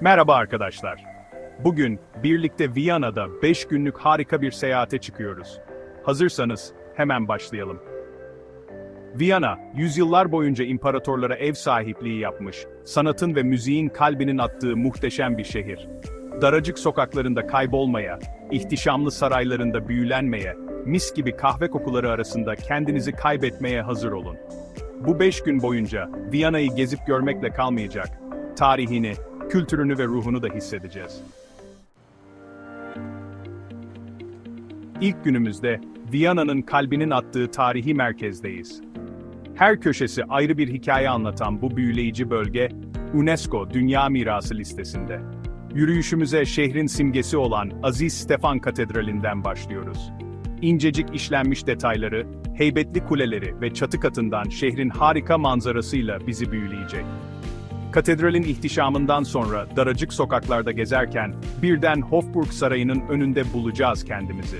Merhaba arkadaşlar. Bugün birlikte Viyana'da 5 günlük harika bir seyahate çıkıyoruz. Hazırsanız hemen başlayalım. Viyana, yüzyıllar boyunca imparatorlara ev sahipliği yapmış, sanatın ve müziğin kalbinin attığı muhteşem bir şehir. Daracık sokaklarında kaybolmaya, ihtişamlı saraylarında büyülenmeye, mis gibi kahve kokuları arasında kendinizi kaybetmeye hazır olun. Bu beş gün boyunca Viyana'yı gezip görmekle kalmayacak, tarihini, kültürünü ve ruhunu da hissedeceğiz. İlk günümüzde Viyana'nın kalbinin attığı tarihi merkezdeyiz. Her köşesi ayrı bir hikaye anlatan bu büyüleyici bölge, UNESCO Dünya Mirası listesinde. Yürüyüşümüze şehrin simgesi olan Aziz Stefan Katedrali'nden başlıyoruz. İncecik işlenmiş detayları, heybetli kuleleri ve çatı katından şehrin harika manzarasıyla bizi büyüleyecek. Katedralin ihtişamından sonra daracık sokaklarda gezerken birden Hofburg Sarayı'nın önünde bulacağız kendimizi.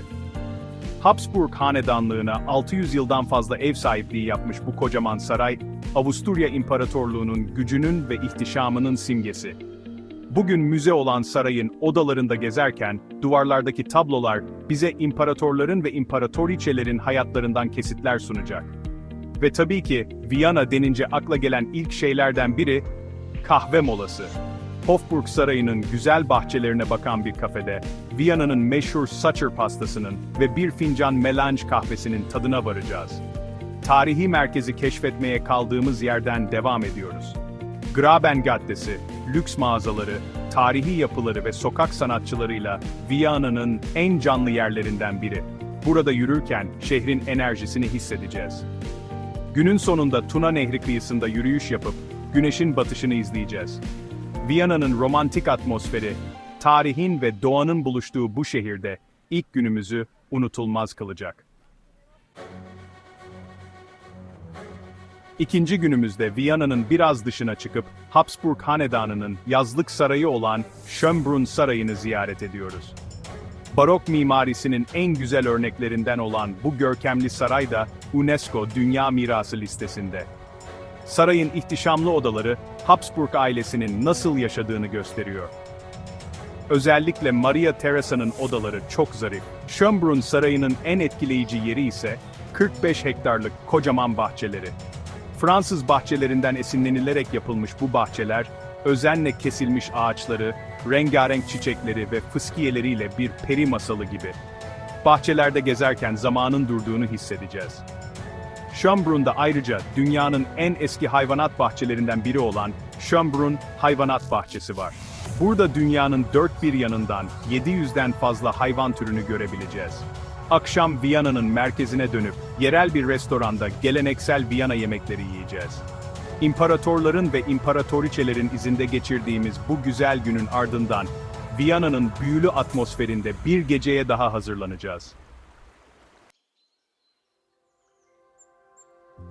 Habsburg hanedanlığına 600 yıldan fazla ev sahipliği yapmış bu kocaman saray, Avusturya İmparatorluğu'nun gücünün ve ihtişamının simgesi. Bugün müze olan sarayın odalarında gezerken, duvarlardaki tablolar bize imparatorların ve imparatoriçelerin hayatlarından kesitler sunacak. Ve tabii ki Viyana denince akla gelen ilk şeylerden biri kahve molası. Hofburg Sarayı'nın güzel bahçelerine bakan bir kafede, Viyana'nın meşhur Sacher pastasının ve bir fincan melange kahvesinin tadına varacağız. Tarihi merkezi keşfetmeye kaldığımız yerden devam ediyoruz. Graben Caddesi, lüks mağazaları, tarihi yapıları ve sokak sanatçılarıyla Viyana'nın en canlı yerlerinden biri. Burada yürürken şehrin enerjisini hissedeceğiz. Günün sonunda Tuna Nehri kıyısında yürüyüş yapıp güneşin batışını izleyeceğiz. Viyana'nın romantik atmosferi, tarihin ve doğanın buluştuğu bu şehirde ilk günümüzü unutulmaz kılacak. İkinci günümüzde Viyana'nın biraz dışına çıkıp Habsburg Hanedanı'nın yazlık sarayı olan Schönbrunn Sarayı'nı ziyaret ediyoruz. Barok mimarisinin en güzel örneklerinden olan bu görkemli saray da UNESCO Dünya Mirası listesinde. Sarayın ihtişamlı odaları Habsburg ailesinin nasıl yaşadığını gösteriyor. Özellikle Maria Teresa'nın odaları çok zarif. Schönbrunn Sarayı'nın en etkileyici yeri ise 45 hektarlık kocaman bahçeleri. Fransız bahçelerinden esinlenilerek yapılmış bu bahçeler, özenle kesilmiş ağaçları, rengarenk çiçekleri ve fıskiyeleriyle bir peri masalı gibi. Bahçelerde gezerken zamanın durduğunu hissedeceğiz. Schönbrun'da ayrıca dünyanın en eski hayvanat bahçelerinden biri olan Schönbrunn Hayvanat Bahçesi var. Burada dünyanın dört bir yanından 700'den fazla hayvan türünü görebileceğiz. Akşam Viyana'nın merkezine dönüp yerel bir restoranda geleneksel Viyana yemekleri yiyeceğiz. İmparatorların ve imparatoriçelerin izinde geçirdiğimiz bu güzel günün ardından Viyana'nın büyülü atmosferinde bir geceye daha hazırlanacağız.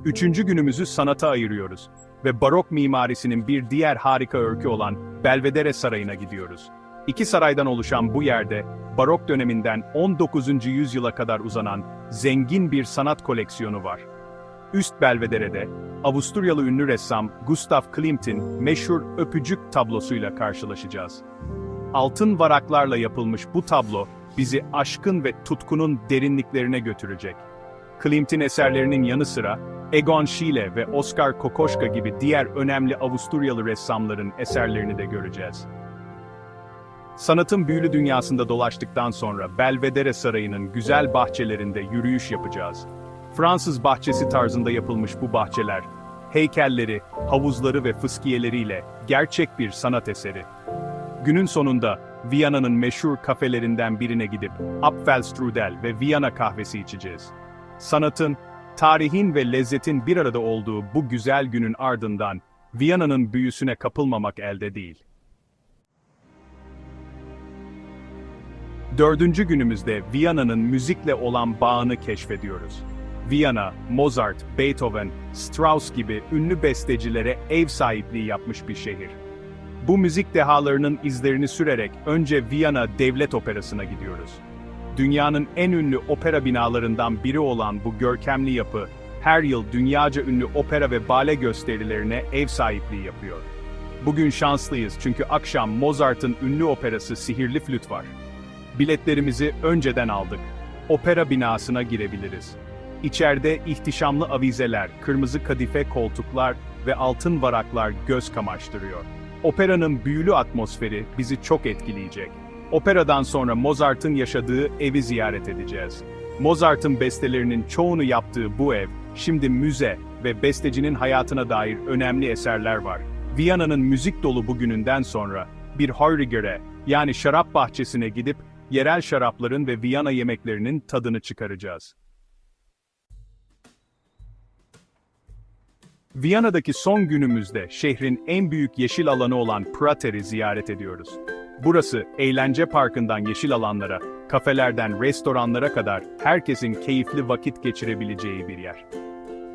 Üçüncü günümüzü sanata ayırıyoruz ve barok mimarisinin bir diğer harika öykü olan Belvedere Sarayı'na gidiyoruz. İki saraydan oluşan bu yerde, barok döneminden 19. yüzyıla kadar uzanan zengin bir sanat koleksiyonu var. Üst Belvedere'de, Avusturyalı ünlü ressam Gustav Klimt'in meşhur Öpücük tablosuyla karşılaşacağız. Altın varaklarla yapılmış bu tablo, bizi aşkın ve tutkunun derinliklerine götürecek. Klimt'in eserlerinin yanı sıra, Egon Schiele ve Oskar Kokoschka gibi diğer önemli Avusturyalı ressamların eserlerini de göreceğiz. Sanatın büyülü dünyasında dolaştıktan sonra Belvedere Sarayı'nın güzel bahçelerinde yürüyüş yapacağız. Fransız bahçesi tarzında yapılmış bu bahçeler, heykelleri, havuzları ve fıskiyeleriyle gerçek bir sanat eseri. Günün sonunda Viyana'nın meşhur kafelerinden birine gidip Apfelstrudel ve Viyana kahvesi içeceğiz. Sanatın, tarihin ve lezzetin bir arada olduğu bu güzel günün ardından Viyana'nın büyüsüne kapılmamak elde değil. Dördüncü günümüzde Viyana'nın müzikle olan bağını keşfediyoruz. Viyana, Mozart, Beethoven, Strauss gibi ünlü bestecilere ev sahipliği yapmış bir şehir. Bu müzik dehalarının izlerini sürerek önce Viyana Devlet Operası'na gidiyoruz. Dünyanın en ünlü opera binalarından biri olan bu görkemli yapı, her yıl dünyaca ünlü opera ve bale gösterilerine ev sahipliği yapıyor. Bugün şanslıyız çünkü akşam Mozart'ın ünlü operası Sihirli Flüt var. Biletlerimizi önceden aldık. Opera binasına girebiliriz. İçeride ihtişamlı avizeler, kırmızı kadife koltuklar ve altın varaklar göz kamaştırıyor. Operanın büyülü atmosferi bizi çok etkileyecek. Operadan sonra Mozart'ın yaşadığı evi ziyaret edeceğiz. Mozart'ın bestelerinin çoğunu yaptığı bu ev, şimdi müze ve bestecinin hayatına dair önemli eserler var. Viyana'nın müzik dolu bugününden sonra bir Heuriger'e yani şarap bahçesine gidip yerel şarapların ve Viyana yemeklerinin tadını çıkaracağız. Viyana'daki son günümüzde şehrin en büyük yeşil alanı olan Prater'i ziyaret ediyoruz. Burası eğlence parkından yeşil alanlara, kafelerden restoranlara kadar herkesin keyifli vakit geçirebileceği bir yer.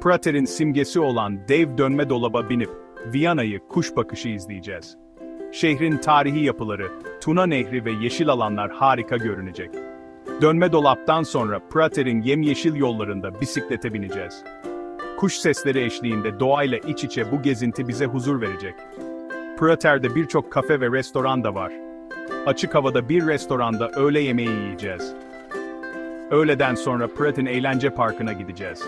Prater'in simgesi olan dev dönme dolaba binip Viyana'yı kuş bakışı izleyeceğiz. Şehrin tarihi yapıları, Tuna Nehri ve yeşil alanlar harika görünecek. Dönme dolaptan sonra Prater'in yemyeşil yollarında bisiklete bineceğiz. Kuş sesleri eşliğinde doğayla iç içe bu gezinti bize huzur verecek. Prater'de birçok kafe ve restoran da var. Açık havada bir restoranda öğle yemeği yiyeceğiz. Öğleden sonra Prater'in eğlence parkına gideceğiz.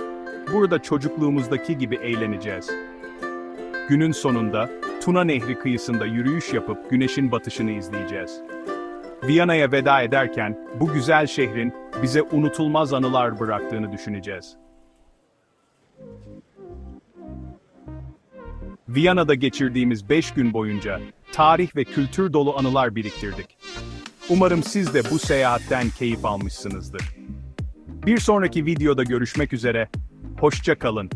Burada çocukluğumuzdaki gibi eğleneceğiz. Günün sonunda Tuna Nehri kıyısında yürüyüş yapıp güneşin batışını izleyeceğiz. Viyana'ya veda ederken bu güzel şehrin bize unutulmaz anılar bıraktığını düşüneceğiz. Viyana'da geçirdiğimiz 5 gün boyunca tarih ve kültür dolu anılar biriktirdik. Umarım siz de bu seyahatten keyif almışsınızdır. Bir sonraki videoda görüşmek üzere, hoşça kalın.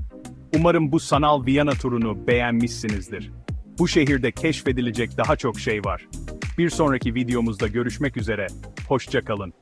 Umarım bu sanal Viyana turunu beğenmişsinizdir. Bu şehirde keşfedilecek daha çok şey var. Bir sonraki videomuzda görüşmek üzere, hoşça kalın.